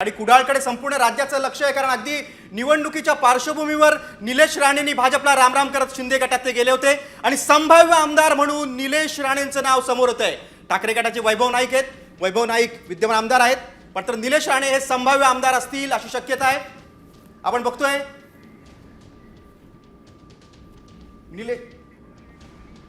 आणि कुडाळकडे संपूर्ण राज्याचं लक्ष आहे कारण अगदी निवडणुकीच्या पार्श्वभूमीवर निलेश राणेंनी भाजपला रामराम करत शिंदे गटात गेले होते. आणि संभाव्य आमदार म्हणून निलेश राणेंचं नाव समोर होत आहे ठाकरे गटाचे वैभव नाईक आहेत. वैभव नाईक विद्यमान आमदार आहेत. पण तर निलेश राणे हे संभाव्य आमदार असतील अशी शक्यता आहे. आपण बघतोय. निले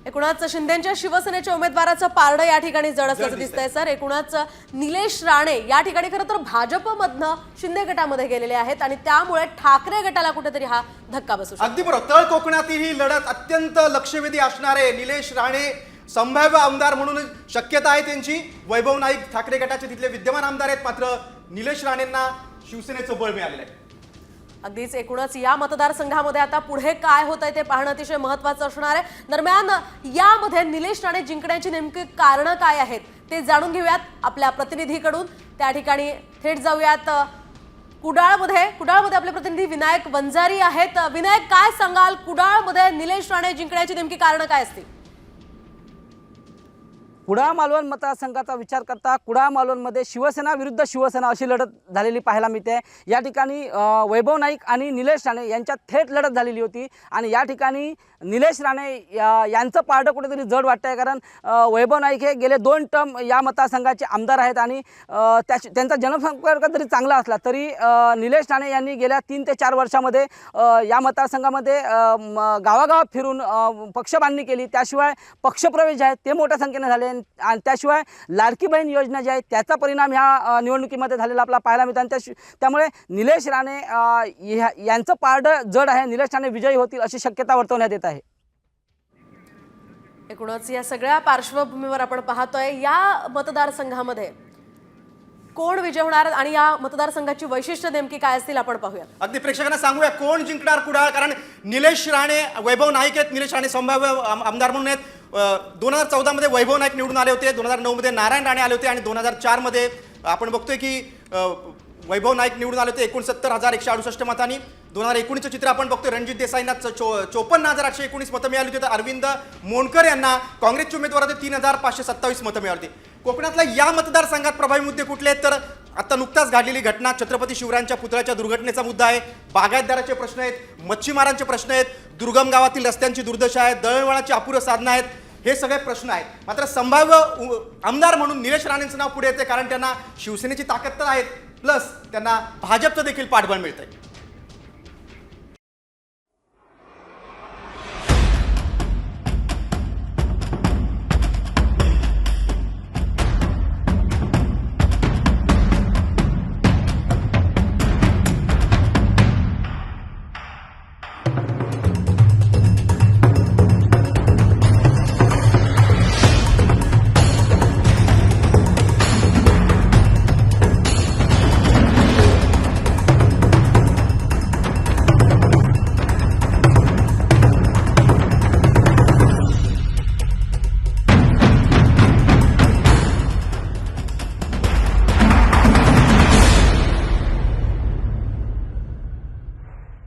एकूणच शिंदेच्या शिवसेनेच्या उमेदवाराचं पारडं या ठिकाणी जड असल्याचं दिसतंय सर. एकूणच निलेश राणे या ठिकाणी खरं तर भाजपमधनं शिंदे गटामध्ये गेलेले आहेत आणि त्यामुळे ठाकरे गटाला कुठेतरी हा धक्का बसू अगदी बरोबर. तळ कोकणातील ही लढत अत्यंत लक्षवेधी असणारे निलेश राणे संभाव्य आमदार म्हणून शक्यता आहे त्यांची. वैभव नाईक ठाकरे गटाचे तिथले विद्यमान आमदार आहेत मात्र निलेश राणेंना शिवसेनेचं बळ मिळालेलं आहे. अगदीच एकूणच या मतदारसंघामध्ये आता पुढे काय होत आहे ते पाहणं अतिशय महत्वाचं असणार आहे. दरम्यान यामध्ये निलेश राणे जिंकण्याची नेमकी कारणं काय आहेत ते जाणून घेऊयात आपल्या प्रतिनिधीकडून. त्या ठिकाणी थेट जाऊयात. कुडाळमध्ये कुडाळमध्ये आपले प्रतिनिधी विनायक वंजारी आहेत. विनायक काय सांगाल? कुडाळमध्ये निलेश राणे जिंकण्याची नेमकी कारणं काय असतील? कुडाळ मालवण मतदारसंघाचा विचार करता कुडाळ मालवणमध्ये शिवसेना विरुद्ध शिवसेना अशी लढत झालेली पाहायला मिळते. या ठिकाणी वैभव नाईक आणि निलेश राणे यांच्यात थेट लढत झालेली होती. आणि या ठिकाणी निलेश राणे या- यांचं पारडं कुठेतरी जड वाटतं आहे कारण वैभव नाईक हे गेले दोन टर्म या मतदारसंघाचे आमदार आहेत आणि त्या त्यांचा जनसंपर्क जरी चांगला असला तरी निलेश राणे यांनी गेल्या तीन ते चार वर्षामध्ये या मतदारसंघामध्ये गावागावात फिरून पक्षबांधणी केली. त्याशिवाय पक्षप्रवेश जे आहेत ते मोठ्या संख्येने झाले. आणि त्याशिवाय लाडकी बहीण योजना जी आहे त्याचा परिणाम ह्या निवडणुकीमध्ये झालेला आपला पाहायला मिळतो. आणि त्याशि त्यामुळे निलेश राणे ह्या- यांचं पारडं जड आहे. निलेश राणे विजयी होतील अशी शक्यता वर्तवण्यात येत आहे. एकूणच या सगळ्या पार्श्वभूमीवर आपण पाहतोय या मतदारसंघामध्ये कोण विजय होणार आणि या मतदारसंघाची वैशिष्ट्य नेमकी काय असतील आपण पाहूया अगदी प्रेक्षकांना सांगूया कोण जिंकणार कुडाळ कारण निलेश राणे वैभव नाईक आहेत निलेश राणे संभाव्य आमदार म्हणून आहेत. दोन हजार चौदामध्ये वैभव नाईक निवडून आले होते दोन हजार नऊमध्ये नारायण राणे आले होते आणि दोन हजार चारमध्ये आपण बघतोय की वैभव नाईक निवडून आले होते एकोणसत्तर हजार एकशे अडुसष्ट मतांनी. दोन हजार एकोणीसचं चित्र आपण बघतोय रणजित देसाईंना चो चोपन्न हजार आठशे एकोणीस मतं मिळाली होती तर अरविंद मोणकर यांना काँग्रेसचे उमेदवार होते तीन हजार पाचशे सत्तावीस मतं मिळाली होती. कोकणातल्या या मतदारसंघात प्रभावी मुद्दे कुठले आहेत? तर आता नुकताच घडलेली घटना छत्रपती शिवरायांच्या पुतळ्याच्या दुर्घटनेचा मुद्दा आहे. बागायतदाराचे प्रश्न आहेत मच्छीमारांचे प्रश्न आहेत दुर्गम गावातील रस्त्यांची दुर्दशा आहे दळणवळणाची अपुरं साधनं आहेत हे सगळे प्रश्न आहेत. मात्र संभाव्य आमदार म्हणून निलेश राणेंचं नाव पुढे येते कारण त्यांना शिवसेनेची ताकद तर आहेत प्लस त्यांना भाजपचं देखील पाठबळ मिळतंय.